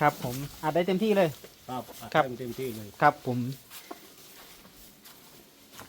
ครับผมอัดได้เต็มที่เลย ครับครับ เต็มที่เลยครับผม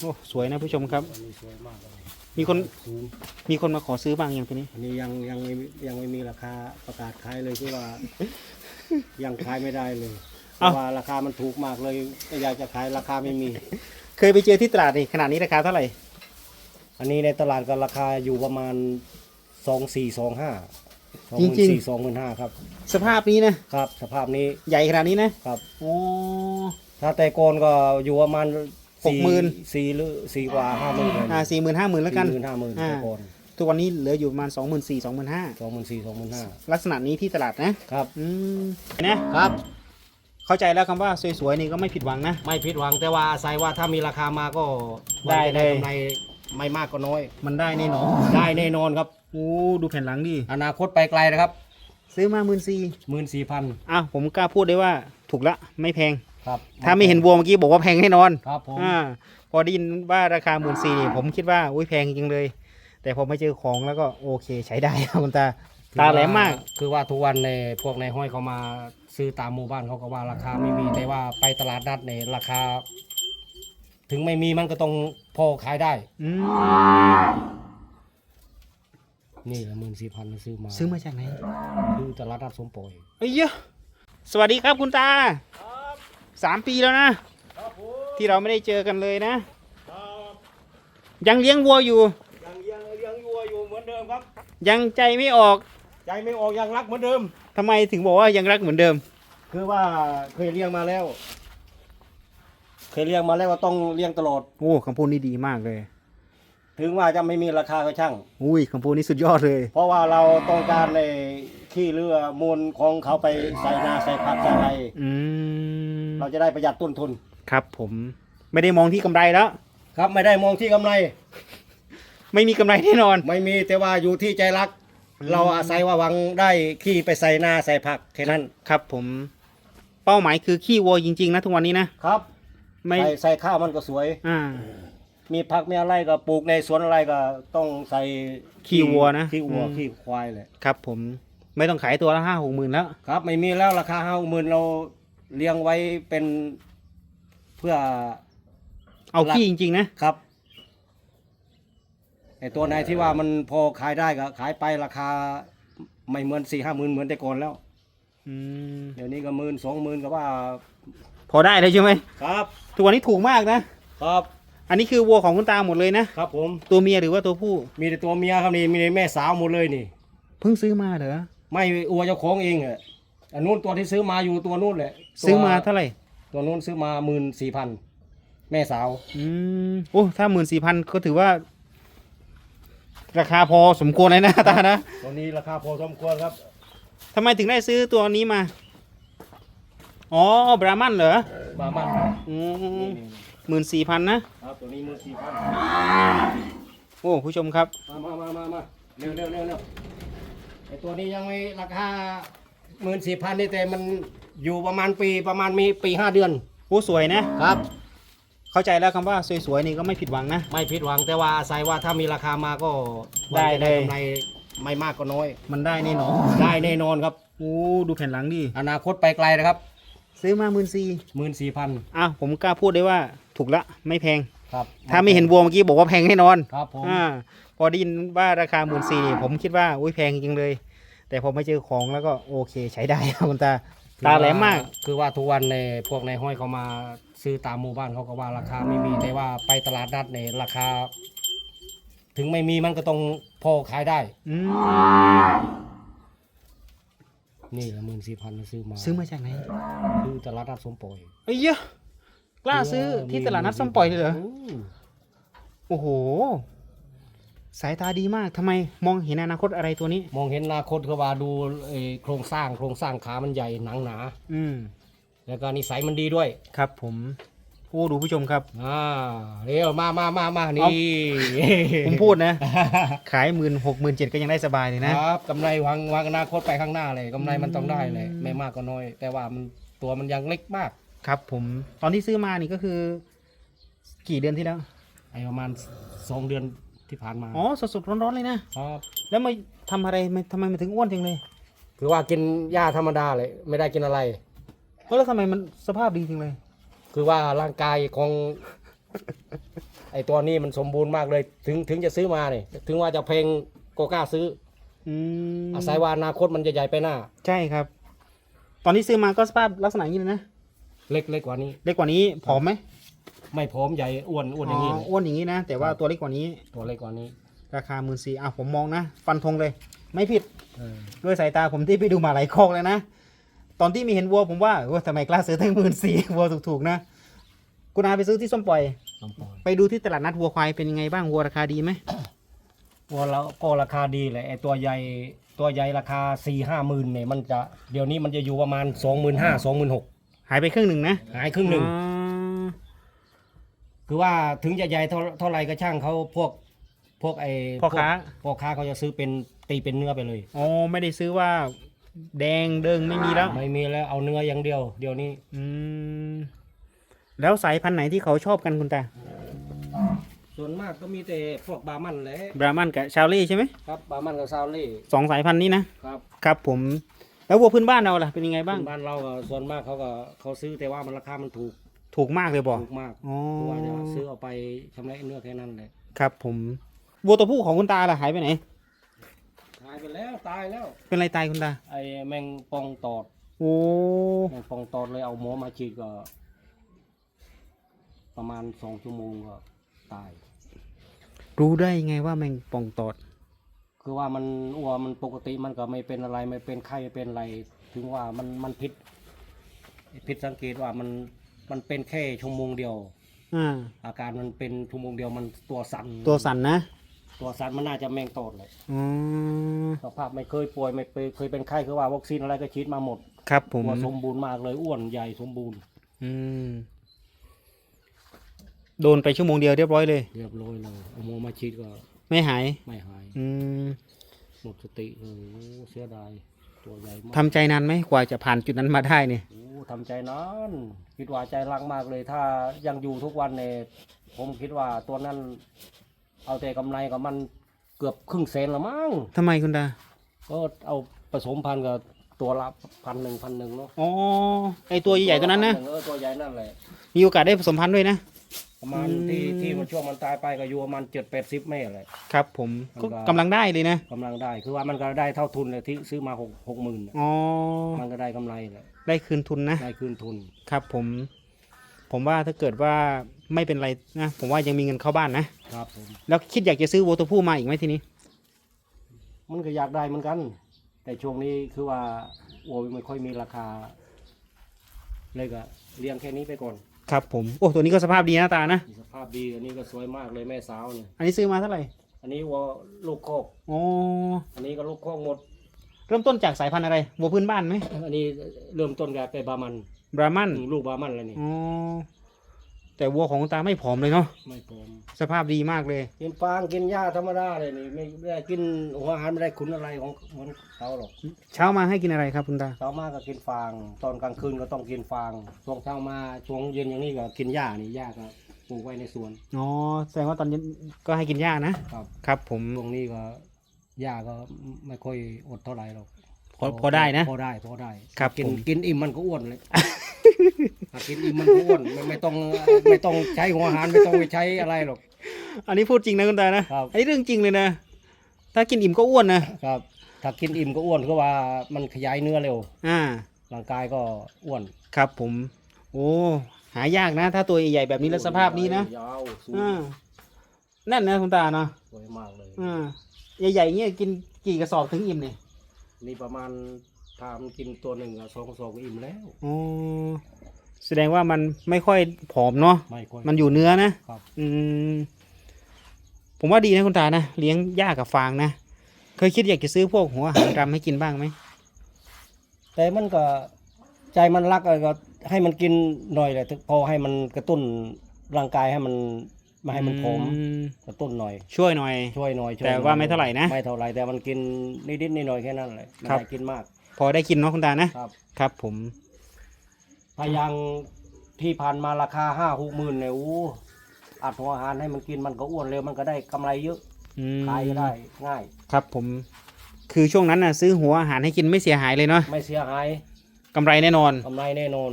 โอ้สวยนะผู้ชมครับ อันนี้สวยมากเลยมีคนสูงมีคนมาขอซื้อบ้างยังตัวนี้ อันนี้ยังยังไม่ยังไม่มีราคาประกาศขายเลยคือว่า ยังขายไม่ได้เลยเพเอ้า ราะว่าราคามันถูกมากเลยแต่อยากจะขายราคาไม่มี เคยไปเจอที่ตลาดนี่ขนาดนี้ราคาเท่าไหร่อันนี้ในตลาดก็ราคาอยู่ประมาณสองสี่สองห้าสอง จหมื่นริงสี่สองหมื่นห้าครับๆสภาพนี้นะครับ สภาพนี้ใหญ่ขนาดนี้นะครับ โอ้ ถ้าแต่โกอนก็อยู่ประมาณหกหมื่น สี่หรือสี่กว่าห้าหมื่นอ่าสี่หมื่นห้าหมื่นแล้วกันสี่หมื่นห้าหมื่นอ่าแต่โกอนทุกวันนี้เหลืออยู่ประมาณสองหมื่นสี่สองหมื่นห้าสองหมื่นสี่สองหมื่นห้าลักษณะนี้ที่ตลาดนะครับ อืมนะครับ เข้าใจแล้วคำว่าสวยๆนี่ก็ไม่ผิดหวังนะ ไม่ผิดหวังแต่ว่าอาศัยว่าถ้ามีราคามาก็ได้จะเลยกำไรไม่มากก็น้อย มันได้แน่นอน ได้แน่นอนครับ โอ้ดูแผ่นหลังดิอนาคตไปไกลนะครับซื้อมาหมื่นสี่หมื่นสี่พันอ้าวผมกล้าพูดได้ว่าถูกละไม่แพง ครับถ้าไม่เห็นวัวเมื่อกี้บอกว่าแพงแน่นอนครับผมอ่าพอได้ยินว่าราคาหมื่นสี่ผมคิดว่าอุ้ยแพงจริงเลย แต่พอไม่เจอของแล้วก็โอเคใช้ได้ครับคุณตาตาแหลมมาก คือว่าทุกวันในพวกในห้อยเขามาซื้อตามหมู่บ้านเขาก็ว่าราคาไม่มีแต่ว่าไปตลาดนัดในราคา ถึงไม่มีมันก็ต้องพอขายได้อืม นี่แหละหมื่นสี่พันซื้อมาซื้อมาจากไหนคือตลาดนัดสมปอยเอ้ยเยอะสวัสดีครับคุณตาสามปีแล้วนะ ที่เราไม่ได้เจอกันเลยนะ ยังเลี้ยงวัวอยู่ ยังยังยังยัวอยู่เหมือนเดิมครับ ยังใจไม่ออกใจไม่ออกยังรักเหมือนเดิมทำไมถึงบอกว่ายังรักเหมือนเดิม คือว่าเคยเลี้ยงมาแล้ว เคยเลี้ยงมาแล้วว่าต้องเลี้ยงตลอดโอ้คำพูดนี้ดีมากเลย ถึงว่าจะไม่มีราคาก็ช่าง อุ้ยคำพูดนี้สุดยอดเลย เพราะว่าเราต้องการในขี้เรือมูลของเขาไปใส่นาใส่ผักใส่อะไรอืมเราจะได้ประหยัดต้นทุน ครับผมไม่ได้มองที่กำไรแล้ว ครับไม่ได้มองที่กำไร ไม่มีกำไรแน่นอน ไม่มีแต่ว่าอยู่ที่ใจรัก เราอาศัยว่าหวังได้ขี้ไปใส่นาใส่ผักแค่นั้นครับผม เป้าหมายคือขี้วัวจริง ๆ นะทุกวันนี้นะ ครับไม่ใส่ใส่ข้าวมันก็สวย อ่า มีผักมีอะไรก็ปลูกในสวนอะไรก็ต้องใส่ขี้วัวนะขี้วัวอืม ขี้ควายเลยครับผมไม่ต้องขายตัวละห้าหกหมื่นแล้ว ครับ ไม่มีแล้วราคาห้าหมื่นเราเลี้ยงไว้เป็นเพื่อ เอาขี้จริงๆนะครับไอตัวไหนที่ว่ามันพอขายได้ก็ขายไปราคาไม่เหมือนสี่ห้าหมื่นเหมือนแต่ก่อนแล้ว อืมเดี๋ยวนี้ก็หมื่นสองหมื่นก็ว่า พอได้เลยใช่ไหมครับ ทุกวันนี้ถูกมากนะ ครับ อันนี้คือวัวของคุณตาหมดเลยนะ ครับผม ตัวเมียหรือว่าตัวผู้ มีแต่ตัวเมียครับนี่มีแต่แม่สาวหมดเลยนี่ เพิ่งซื้อมาเหรอ ไม่อวเจ้าของเองอะอันนู้นตัวที่ซื้อมาอยู่ตัวนู้นแหละตัวซื้อมาเท่าไหร่ ตัวนู้นซื้อมาหมื่นสี่พันแม่สาว อืมโอ้ถ้าหมื่นสี่พันก็ถือว่า ราคาพอสมควรเลยนะ ตานะตัวนี้ราคาพอสมควรครับทำไมถึงได้ซื้อตัวนี้มา อ๋อบรามันเหรอบามันอืม หมื่นสี่พันนะครับตัวนี้หมื่นสี่พันโอ้ผู้ชมครับมามามามามาเร็วเร็วเร็วเร็วไอตัวนี้ยังไม่ราคาหมื่นสี่พันนี่แต่มันอยู่ประมาณปีประมาณมีปีห้าเดือนโอ้สวยนะ ครับ เข้าใจแล้วคำว่าสวยๆนี่ก็ไม่ผิดหวังนะ ไม่ผิดหวังแต่ว่าอาศัยว่าถ้ามีราคามาก็ได้เลยกำไรไม่มากก็น้อย มันได้แน่นอนได้แน่นอนครับ โอ้ดูแผ่นหลังดิอนาคตไปไกลนะครับซื้อมาหมื่นสี่หมื่นสี่พันอ้าวผมกล้าพูดได้ว่า ถูกละไม่แพง ครับถ้าไม่เห็นวัวเมื่อกี้บอกว่าแพงแน่นอนครับผมอ่าพอได้ยินว่าราคาหมื่นสี่ผมคิดว่าอุ้ยแพงจริงเลย แต่พอไม่เจอของแล้วก็โอเคใช้ได้ครับคุณตาตาแหลมมาก คือว่าทุกวันในพวกในห้อยเขามาซื้อตามหมู่บ้านเขาก็ว่าราคาไม่มีแต่ว่าไปตลาดนัดในราคา ถึงไม่มีมันก็ต้องพอขายได้อืมนี่แหละหมื่นสี่พันซื้อมา ซื้อมาจากไหนคือตลาดนัดสมปอยเอ้ยเยอะ กล้าซื้อที่ตลาดนัดส้มปล่อยเลยเหรอมโอ้โห สายตาดีมากทำไมมองเห็นอนาคตอะไรตัวนี้ มองเห็นอนาคตคือว่าดูเอ่อโครงสร้างโครงสร้างขามันใหญ่หนังหนา อืม แล้วก็นิสัยมันดีด้วย ครับผมโอ้ดูผู้ชมครับ อ่าเร็วมามามามาเอานี่ ผมพูดนะ ขายหมื่นหกหมื่นเจ็ดก็ยังได้สบายเลยนะ ครับกำไรวางวางอนาคตไปข้างหน้าเลยกำไรมันต้องได้เลยอืมไม่มากก็น้อย แต่ว่ามันตัวมันยังเล็กมาก ครับผมตอนที่ซื้อมานี่ก็คือ กี่เดือนที่แล้ว ไอ้ประมาณสองเดือนที่ผ่านมาอ๋อสดๆร้อนๆเลยนะครับแล้วมาทำอะไรมาทำไมมาถึงอ้วนจังเลยคือว่ากินหญ้าธรรมดาเลย ไม่ได้กินอะไร เออแล้วทำไมมันสภาพดีจริงเลย คือว่าร่างกายของ ไอตัวนี้มันสมบูรณ์มากเลย ถึงถึงจะซื้อมาเนี่ยถึงว่าจะเพลงก็กล้าซื้ออืมอาศัยว่าอนาคตมันจะใหญ่ไปหน้า ใช่ครับ ตอนที่ซื้อมาก็สภาพลักษณะอย่างนี้เลยนะ เล็กเล็กกว่านี้ เล็กกว่านี้ผอมไหมไม่ผอมใหญ่อ้วนอ้วนอย่างนี้เลยอ้วนอย่างนี้นะ แต่ว่าตัวเล็กกว่านี้ ตัวเล็กกว่านี้ราคาหมื่นสี่อะผมมองนะ ฟันธงเลย ไม่ผิดด้วยสายตาผมที่ไปดูมาหลายคอกแล้วนะ ตอนที่มีเห็นวัวผมว่าโอ้ทำไมกล้าซื้อตั้งหมื่นสี่วัวถูกๆนะคุณอาไปซื้อที่ส้มปล่อยลำปอยไปดูที่ตลาดนัดวัวควายเป็นยังไงบ้างวัวราคาดีไหมวัวเราก็ราคาดีเลยไอตัวใหญ่ตัวใหญ่ราคาสี่ห้าหมื่นเนี่ยมันจะเดี๋ยวนี้มันจะอยู่ประมาณสองหมื่นห้าสองหมื่นหก หายไปครึ่งหนึ่งนะหายครึ่งหนึ่ง อ๋อคือว่าถึงจะใหญ่เท่าเท่าไรก็ช่างเขาพวกพวกไอพ่อค้าพ่อค้าเขาจะซื้อเป็นตีเป็นเนื้อไปเลยอ๋อไม่ได้ซื้อว่า แดงเดิงไม่มีแล้ว ไม่มีแล้วเอาเนื้ออย่างเดียว เดี๋ยวนี้อืม แล้วสายพันธุ์ไหนที่เขาชอบกันคุณตาส่วนมากก็มีแต่พวกบามันแหละบรามันกับชาวเล่ใช่ไหมครับบามันกับซาวเล่สองสายพันธุ์นี้นะ ครับ ครับผม แล้ววัวพื้นบ้านเราล่ะเป็นยังไงบ้าง บ้านเราก็ส่วนมากเขาก็เขาซื้อแต่ว่ามันราคามันถูกถูกมากเลยบอก ถูกมากอ๋อเพราะว่าจะซื้อเอาไปชำระเนื้อแค่นั้นเลยครับ ผมวัวตัวผู้ของคุณตาล่ะหายไปไหนหายไปแล้วตายแล้ว เป็นอะไรตายคุณตา ไอ้แมงปองตอดโอ้แมงปองตอดเลยเอาหมอมาฉีดก็ ประมาณสองชั่วโมงก็ตาย รู้ได้ไงว่าแมงป่องตอด คือว่ามันอ้วมันปกติมันก็ไม่เป็นอะไรไม่เป็นไข้ไม่เป็นอะไร ถึงว่ามันมันพิษพิษสังเกตว่ามันมันเป็นแค่ชั่วโมงเดียว อ่า อาการมันเป็นชั่วโมงเดียวมันตัวสั่นตัวสั่นนะตัวสั่นมันน่าจะแมงตอดเลยอ๋อสภาพไม่เคยป่วยไม่เคยเคยเป็นไข้คือว่าวัคซีนอะไรก็ฉีดมาหมดครับผมตัวสมบูรณ์มากเลยอ้วนใหญ่สมบูรณ์ อืมโดนไปชั่วโมงเดียวเรียบร้อยเลย เรียบร้อยเลยเอาหมอมาฉีดก็ ไม่หาย ไม่หายอืมหมดสติเลยโอ้เสียดายตัวใหญ่มากทำใจนานไหมกว่าจะผ่านจุดนั้นมาได้เนี่ย โอ้ทำใจนานคิดว่าใจรักมากเลย ถ้ายังอยู่ทุกวันเนี่ยผมคิดว่าตัวนั้น เอาแต่กำไรกับมันเกือบครึ่งแสนละมั้งทำไมคุณตา ก็เอาผสมพันธุ์กับตัวละพันหนึ่งพันหนึ่งเนาะอ๋อ ไอตัวใหญ่ๆตัวนั้นนะ เออตัวใหญ่นั่นแหละมีโอกาสได้ผสมพันธุ์ด้วยนะ ประมาณอืมที่ที่มันช่วงมันตายไปก็อยู่ประมาณเจ็ดแปดสิบแม่เลย ครับ ผมมันก็ ก็กำลังได้เลยนะกำลังได้ คือว่ามันก็ได้เท่าทุนเลยที่ซื้อมาหกหกหมื่นอ๋อมันก็ได้กำไรเลยได้คืนทุนนะ ได้คืนทุน ครับผม ผมว่าถ้าเกิดว่าไม่เป็นไรนะ ผมว่ายังมีเงินเข้าบ้านนะ ครับผม แล้วคิดอยากจะซื้อวัวตัวผู้มาอีกไหมทีนี้ มันก็อยากได้เหมือนกัน แต่ช่วงนี้คือว่าโอ้ยไม่ค่อยมีราคา เลยก็เลี้ยงแค่นี้ไปก่อน ครับผมโอ้ตัวนี้ก็สภาพดีนะตานะ สภาพดีอันนี้ก็สวยมากเลยแม่สาวเนี่ยอันนี้ซื้อมาเท่าไหร่อันนี้วัวลูกคอกอ๋ออันนี้ก็ลูกคอกหมด เริ่มต้นจากสายพันธุ์อะไรวัวพื้นบ้านไหมอันนี้เริ่มต้นกับไปบามันบรามัน ลูกบามันเลยนี่อ๋อ แต่วัวของคุณตาไม่ผอมเลยเนาะไม่พร้อมสภาพดีมากเลย กินฟางกินหญ้าธรรมดาเลยนี่ไม่ได้กินหัวอาหารไม่ได้ขุนอะไรของเหมือนเขาหรอกเช้ามาให้กินอะไรครับคุณตาเช้ามาก็กินฟาง ตอนกลางคืนก็ต้องกินฟางช่วงเช้ามาช่วงเย็นอย่างนี้ก็กินหญ้านี่หญ้าก็ปลูกไว้ในสวนอ๋อแสดงว่าตอนเย็นก็ให้กินหญ้านะครับ ครับผม ช่วงนี้ก็หญ้าก็ไม่ค่อยอดเท่าไหร่หรอก พอพอได้นะ พอได้พอได้ครับกินผม กินอิ่มมันก็อ้วนเลยถ้ากินอิ่มมันก็อ้วนไม่ไม่ต้องไม่ต้องใช้หัวอาหารไม่ต้องไปใช้อะไรหรอก อันนี้พูดจริงนะคุณตานะครับ อันนี้เรื่องจริงเลยนะ ถ้ากินอิ่มก็อ้วนนะครับ ถ้ากินอิ่มก็อ้วนคือว่ามันขยายเนื้อเร็วอ่า ร่างกายก็อ้วนครับผม โอ้ หายากนะ ถ้าตัวใหญ่ๆแบบนี้แล้วสภาพนี้นะยาวสูงอ่าแน่นนะคุณตาเนาะสวยมากเลย อ่าใหญ่ๆอย่างเงี้ยกินกี่กระสอบถึงอิ่มเนี่ย นี่ประมาณทำกินตัวหนึ่งอะสองสองก็อิ่มแล้ว อ๋อแสดงว่ามันไม่ค่อยผอมเนาะไม่ค่อย มันอยู่เนื้อนะครับ อืมผมว่าดีนะคุณตานะเลี้ยงหญ้ากับฟางนะเคยคิดอยากจะซื้อพวกหัวอาหารรำให้กินบ้างไหมแต่มันก็ใจมันรักอะก็ให้มันกินหน่อยแหละพอให้มันกระตุ้นร่างกายให้มัน ไม่ให้มันผอมอืมกระตุ้นหน่อย ช่วยหน่อย ช่วยหน่อยช่วยแต่หน่อยว่าไม่เท่าไหร่นะไม่เท่าไหร่แต่มันกินนิดๆหน่อยๆแค่นั้นแหละไม่ครับ ได้กินมากพอได้กินเนาะคุณตานะครับ ครับ ผมถ้ายังที่ผ่านมาราคาห้าหกหมื่นเนี่ยอู้อัดหัวอาหารให้มันกินมันก็อ้วนเร็วมันก็ได้กำไรเยอะอืมขายก็ได้ง่าย ครับผมผคือช่วงนั้นน่ะซื้อหัวอาหารให้กินไม่เสียหายเลยเนาะไม่เสียหายกำไรแน่นอน กำไรแน่นอน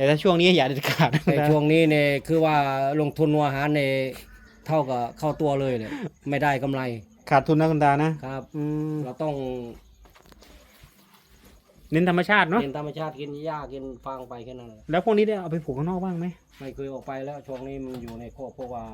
แต่ถ้าช่วงนี้อย่าเด็ดขาดนะแต่ช่วงนี้เนี่ยคือว่าลงทุนหัวอาหารเนี่ยเท่ากับเข้าตัวเลยเลยไม่ได้กำไรขาดทุนนะคุณตานะครับอืมเราต้องเน้นธรรมชาติเนาะกินธรรมชาติกินหญ้ากินฟางไปแค่นั้นแหละแล้วพวกนี้ได้เอาไปผูกข้างนอกบ้างไหมไม่เคยออกไปแล้วช่วงนี้มันอยู่ในครอบเพราะว่า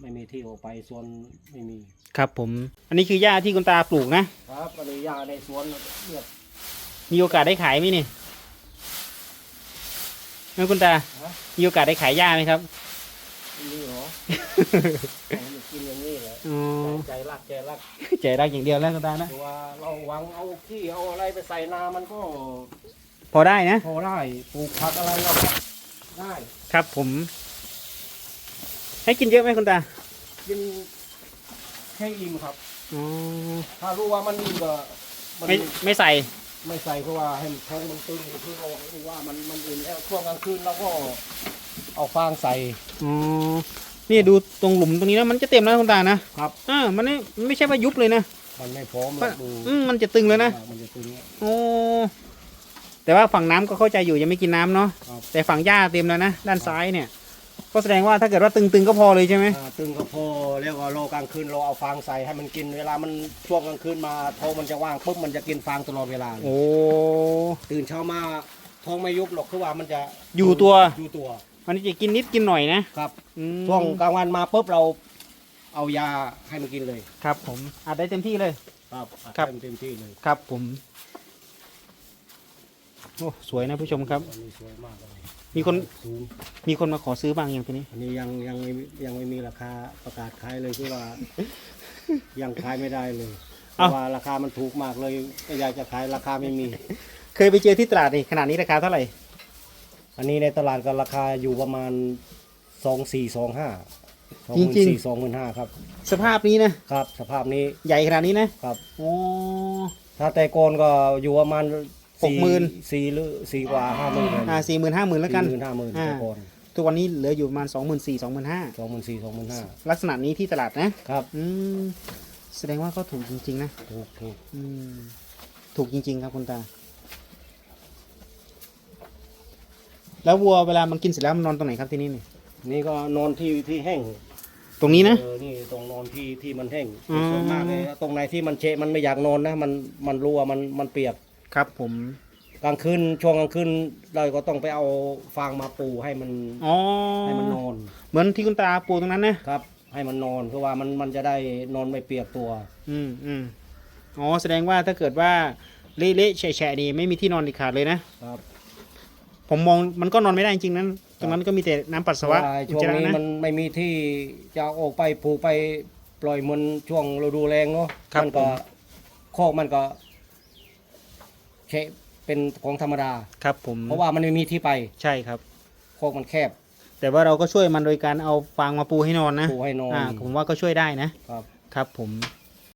ไม่มีที่ออกไปสวนไม่มี ครับผม อันนี้คือหญ้าที่คุณตาปลูกนะครับอันนี้หญ้าในสวนเรียบมีโอกาสได้ขายไหมนี่งั้ นคุณตาฮะมีโอกาสได้ขายหญ้าไหมครับนี่เหรอเอามากินอย่างนี้แหละอ๋อใจรักใจรักใจรักอย่างเดียวแล้วคุณตานะคือว่าเราหวังเอาขี้เอาอะไรไปใส่นามันก็ พอได้นะพอได้ปลูกผักอะไรก็ได้ครับผม ให้กินเยอะไหมคุณตากินแค่อิ่มครับอ๋อถ้ารู้ว่ามันอิ่มก็มันไม่ไม่ใส่ ไม่ใส่เพราะว่าให้มันท้องมันตึงคือเรารู้ว่ามันมันอิ่มแล้วช่วงกลางคืนเราก็เอาฟางใส่ อ๋อ นี่ดูตรงหลุมตรงนี้นะมันจะเต็มแล้วคุณตานะครับ อ่ามันไม่มันไม่ใช่ว่ายุบเลยนะมันไม่พร้อมหรอกดูอืมมันจะตึงเลยนะมันจะตึงโอ้แต่ว่าฝั่งน้ำก็เข้าใจอยู่ยังไม่กินน้ำเนาะ ครับ แต่ฝั่งหญ้าเต็มแล้วนะด้านซ้ายเนี่ย ก็แสดงว่าถ้าเกิดว่าตึงๆก็พอเลยใช่ไหม อ่าตึงก็พอเรียกว่าโลกลางคืนเราเอาฟางใส่ให้มันกินเวลามันช่วงกลางคืนมาท้องมันจะว่างปุ๊บมันจะกินฟางตลอดเวลาเลยโอ้ ตื่นเช้ามาท้องไม่ยุบหรอกคือว่ามันจะอยู่ตัว อยู่ตัวมันจะกินนิดกินหน่อยนะครับอืมช่วงกลางวันมาปุ๊บเราเอายาให้มันกินเลยครับ ผมอัดได้เต็มที่เลย ครับครับ ให้มันเต็มที่เลยครับผม โอ้สวยนะผู้ชมครับอันนี้สวยมากเลย มีคนสูงมีคนมาขอซื้อบ้างอย่างตัวนี้ อันนี้ยังยังไม่ยังไม่มีราคาประกาศขายเลยคือว่า ยังขายไม่ได้เลยเพเอ้า ราะว่าราคามันถูกมากเลยก็อยากจะขายราคาไม่มี เคยไปเจอที่ตลาดนี่ขนาดนี้ราคาเท่าไหร่อันนี้ในตลาดก็ราคาอยู่ประมาณสองสี่สองห้าสองจหมื่นริงสี่สองหมื่นห้าครับๆสภาพนี้นะครับ สภาพนี้ใหญ่ขนาดนี้นะครับ โอ้ถ้าแต่โกอนก็อยู่ประมาณ หกหมื่นสี่หรือสี่กว่าห้าหมื่นอ่าสี่หมื่นห้าหมื่นแล้วกันหมื่นห้าหมื่นอ่าแต่โกอนทุกวันนี้เหลืออยู่ประมาณสองหมื่นสี่สองหมื่นห้าสองหมื่นสี่สองหมื่นห้าลักษณะนี้ที่ตลาดนะครับอืมแสดงว่าก็ถูกจริง ๆ นะถูกถูกอืมถูกจริง ๆ ครับคุณตา แล้ววัวเวลามันกินเสร็จแล้วมันนอนตรงไหนครับที่นี่นี่นี่ก็นอนที่ที่แห้งตรงนี้นะเออนี่ตรงนอนที่ที่มันแห้งอืมส่วนมากเลยตรงไหนที่มันเชะมันไม่อยากนอนนะ มันมันรั่วมันมันเปียก ครับผม กลางคืนช่วงกลางคืนเราก็ต้องไปเอาฟางมาปูให้มันอ๋อให้มันนอน เหมือนที่คุณตาปลูกตรงนั้นนะครับ ให้มันนอนเพราะว่ามันมันจะได้นอนไม่เปียกตัว อืมอืมอ๋อแสดงว่าถ้าเกิดว่าเละๆแฉะๆนี่ไม่มีที่นอนอีกขาดเลยนะครับ ผมมองมันก็นอนไม่ได้จริงๆนั้น ตรงนั้นก็มีแต่น้ำปัสสาวะเพราะว่าอุจช่วงจาระนี้นะมันไม่มีที่จะเอาออกไปผูกไปปล่อยเหมันช่วงฤดูแรงเนาะครับมันก็ผมโคอกมันก็ เชะเป็นของธรรมดา ครับผมเพราะว่ามันไม่มีที่ไปใช่ครับ โคอกมันแคบ แต่ว่าเราก็ช่วยมันโดยการเอาฟางมาปูให้นอนนะปูให้นอนอ่าผมว่าก็ช่วยได้นะครับ ครับผม